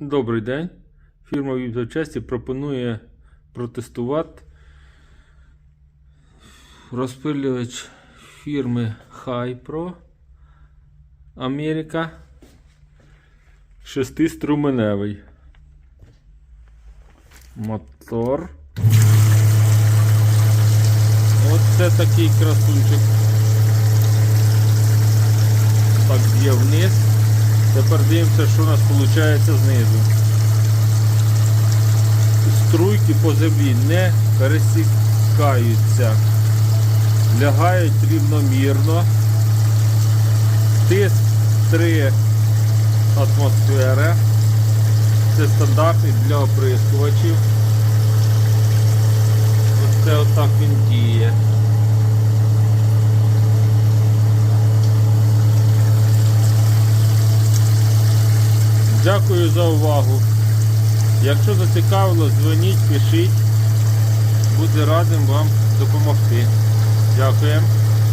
Добрий день. Фірма Вівточасті пропонує протестувати розпилювач фірми Hypro Америка. Шестиструменевий. Мотор. Оце такий красунчик. Так, б'є вниз. Тепер дивимося, що у нас виходить знизу. Струйки по землі не пересікаються, лягають рівномірно. Тиск 3 атмосфери. Це стандартний для оприскувачів. Оце отак він діє. Дякую за увагу. Якщо зацікавило, дзвоніть, пишіть. Буду радим вам допомогти. Дякуємо.